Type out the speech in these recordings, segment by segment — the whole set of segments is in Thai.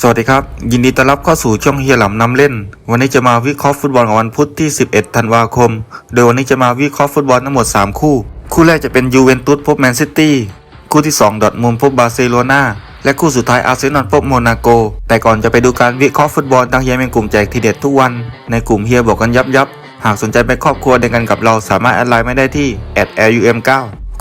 สวัสดีครับ ยินดีต้อนรับเข้าสู่ช่องเฮียหลำนำเล่น วันนี้จะมาวิเคราะห์ฟุตบอลของวันพุธที่ 11 ธันวาคม โดยวันนี้จะมาวิเคราะห์ฟุตบอลทั้งหมด 3 คู่ คู่แรกจะเป็นยูเวนตุสพบแมนซิตี้คู่ที่ 2 ดอทมุนพบบาร์เซโลนาและคู่สุดท้ายอาร์เซนอลพบโมนาโก แต่ก่อนจะไปดูการวิเคราะห์ฟุตบอลทางเฮียเป็นกลุ่มแจกทีเด็ดทุกวัน ในกลุ่มเฮียบอกกันยับยับหากสนใจเป็นครอบครัวเดียวกันกับเราสามารถแอดไลน์ไม่ได้ที่ @lum9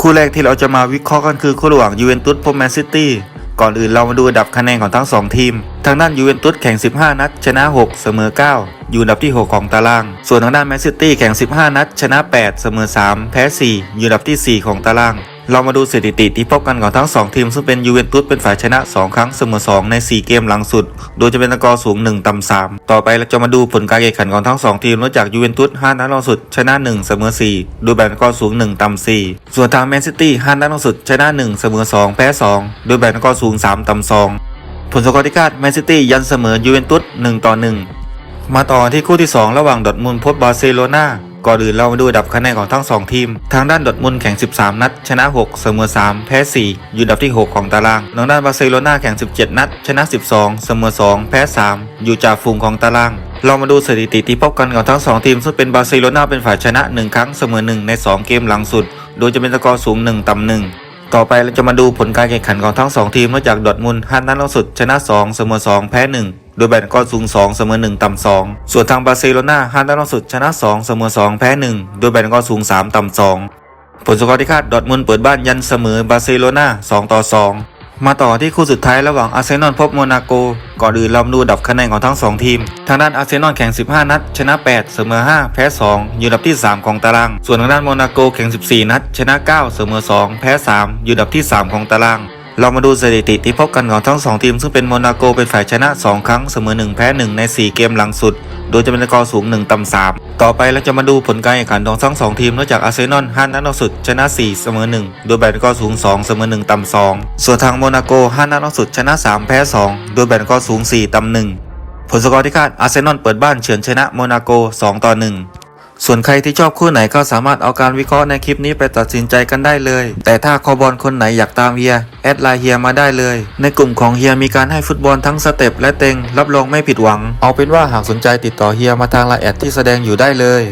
คู่แรกที่เราจะมาวิเคราะห์กันคือคู่ระหว่างยูเวนตุสพบแมนซิตี้ ก่อนอื่นเรามาดูอันดับคะแนนของทั้ง 2 ทีม ทางด้านยูเวนตุสแข่ง 15 นัด ชนะ 6 เสมอ 9 อยู่อันดับที่ 6 ของตาราง ส่วนทางด้านแมนซิตี้แข่ง 15 นัด ชนะ 8 เสมอ 3 แพ้ 4 อยู่อันดับที่ 4 ของตาราง เรามาดูสถิติที่พบกันของทั้ง 2 ทีม ซึ่งเป็นยูเวนตุสเป็นฝ่ายชนะ 2 ครั้งเสมอ 2 ใน 4 เกมหลังสุด โดยจะเป็นสกอร์สูง 1 ต่ำ 3 ต่อไปเราจะมาดูผลการแข่งขันของทั้ง 2 ทีมนอกจากยูเวนตุส5นัดล่าสุดชนะ 1 เสมอ 4 โดยแบ่งสกอร์สูง 1 ต่ำ 4 ส่วนทางแมนซิตี้5นัดล่าสุดชนะ 1 เสมอ 2 แพ้ 2 โดยแบ่งสกอร์สูง 3 ต่ำ 2 ผลสกอร์ที่คาดแมนซิตี้ยันเสมอยูเวนตุส1ต่อ1มาต่อที่คู่ที่ 2 ระหว่างดอทมุนพบบาร์เซโลนา ก่อนอื่นเรามาดูดับคะแนนของทั้ง 2 ทีม ทางด้านดอทมุนแข่ง 13 นัด ชนะ 6 เสมอ 3 แพ้ 4 อยู่ดับที่ 6 ของตาราง ทางด้านบาร์เซโลนาแข่ง 17 นัด ชนะ 12 เสมอ 2 แพ้ 3 อยู่จ่าฝูงของตาราง เรามาดูสถิติที่พบกันของทั้ง 2 ทีม ซึ่งเป็นบาร์เซโลนาเป็นฝ่ายชนะ 1 ครั้งเสมอ 1 ใน 2 เกมหลังสุด โดยจะเป็นสกอร์สูง 1 ต่ำ1ต่อไปเราจะมาดูผลการแข่งขันของทั้ง 2 ทีมนอกจากดอทมุนด์5นัดล่าสุดชนะ 2 เสมอ 2 แพ้ 1 โดยแบ่งก้อนสูง 2 เสมอ 1 ต่ำ 2 ส่วนทางบาร์เซโลนา5นัดล่าสุดชนะ 2 เสมอ 2 แพ้ 1 โดยแบ่งก้อนสูง 3 ต่ำ 2 ผลสกอร์ที่คาดดอทมุนเปิดบ้านยันเสมอบาร์เซโลนา2ต่อ 2 มาต่อที่คู่สุดท้ายระหว่างอาร์เซนอลพบโมนาโก ก่อนอื่นเรามาดูดับคะแนนของทั้ง 2 ทีม ทางด้านอาร์เซนอลแข่ง 15 นัด ชนะ 8 เสมอ 5 แพ้ 2 อยู่อันดับที่ 3 ของตาราง ส่วนทางด้านโมนาโกแข่ง 14 นัด ชนะ 9 เสมอ 2 แพ้ 3 อยู่อันดับที่ 3 ของตาราง เรามาดูสถิติที่พบกันของทั้ง 2 ทีม ซึ่งเป็นโมนาโกเป็นฝ่ายชนะ 2 ครั้งเสมอ 1 แพ้ 1 ใน 4 เกมหลังสุด โดยจะเป็นสกอร์สูง 1 ต่ำ 3 ต่อไปเราจะมาดูผลการแข่งขันของทั้ง 2 ทีมนอกจากอาร์เซนอล5นัดล่าสุดชนะ 4 เสมอ 1 โดยแบ่งสกอร์สูง 2 เสมอ 1 ต่ำ 2 ส่วนทางโมนาโก5นัดล่าสุดชนะ 3 แพ้ 2 โดยแบ่งสกอร์สูง 4 ต่ำ 1 ผลสกอร์ที่คาดอาร์เซนอลเปิดบ้านเฉือนชนะโมนาโก 2 ต่อ 1 ส่วนใครที่ชอบคู่ไหนก็สามารถเอาการวิเคราะห์ในคลิปนี้ไปตัดสินใจกันได้เลย แต่ถ้าคอบอลคนไหนอยากตามเฮียแอดไลน์เฮียมาได้เลย ในกลุ่มของเฮียมีการให้ฟุตบอลทั้งสเต็ปและเต็งรับรองไม่ผิดหวัง เอาเป็นว่าหากสนใจติดต่อเฮียมาทางไลน์แอดที่แสดงอยู่ได้เลย